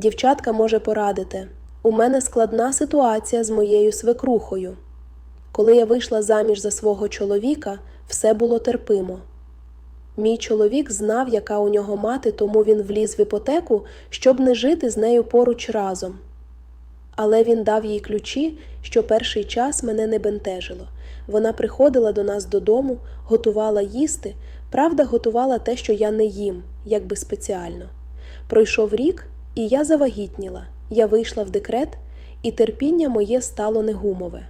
Дівчатка може порадити. У мене складна ситуація з моєю свекрухою. Коли я вийшла заміж за свого чоловіка, все було терпимо. Мій чоловік знав, яка у нього мати, тому він вліз в іпотеку, щоб не жити з нею поруч разом. Але він дав їй ключі, що перший час мене не бентежило. Вона приходила до нас додому, готувала їсти, правда, готувала те, що я не їм, якби спеціально. Пройшов рік, і я завагітніла. Я вийшла в декрет, і терпіння моє стало негумове.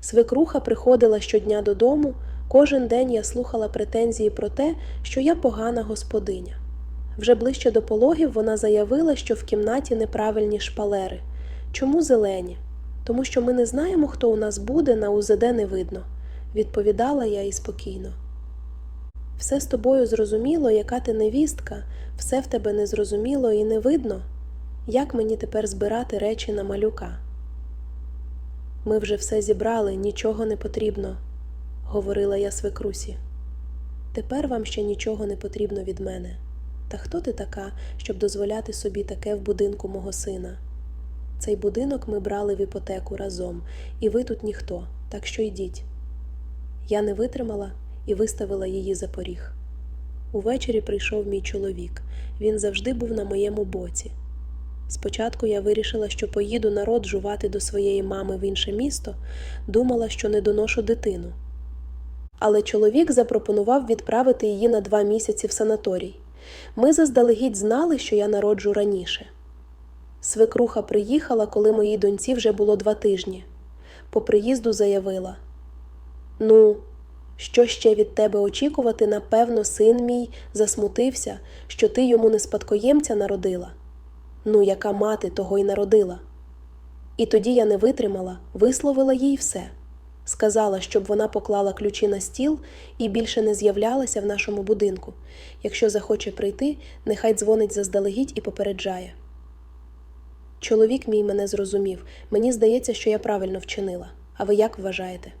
Свекруха приходила щодня додому, кожен день я слухала претензії про те, що я погана господиня. Вже ближче до пологів вона заявила, що в кімнаті неправильні шпалери. Чому зелені? Тому що ми не знаємо, хто у нас буде, на УЗД не видно, відповідала я і спокійно. Все з тобою зрозуміло, яка ти невістка, все в тебе незрозуміло і не видно. Як мені тепер збирати речі на малюка? Ми вже все зібрали, нічого не потрібно, говорила я свекрусі. Тепер вам ще нічого не потрібно від мене. Та хто ти така, щоб дозволяти собі таке в будинку мого сина? Цей будинок ми брали в іпотеку разом, і ви тут ніхто, так що йдіть. Я не витримала і виставила її за поріг. Увечері прийшов мій чоловік. Він завжди був на моєму боці. Спочатку я вирішила, що поїду народ жувати до своєї мами в інше місто, думала, що не доношу дитину. Але чоловік запропонував відправити її на два місяці в санаторій. Ми заздалегідь знали, що я народжу раніше. Свекруха приїхала, коли моїй доньці вже було два тижні. По приїзду заявила: Ну, що ще від тебе очікувати, напевно, син мій засмутився, що ти йому не спадкоємця народила. Ну, яка мати того й народила. І тоді я не витримала, висловила їй все. Сказала, щоб вона поклала ключі на стіл і більше не з'являлася в нашому будинку. Якщо захоче прийти, нехай дзвонить заздалегідь і попереджає. Чоловік мій мене зрозумів. Мені здається, що я правильно вчинила. А ви як вважаєте?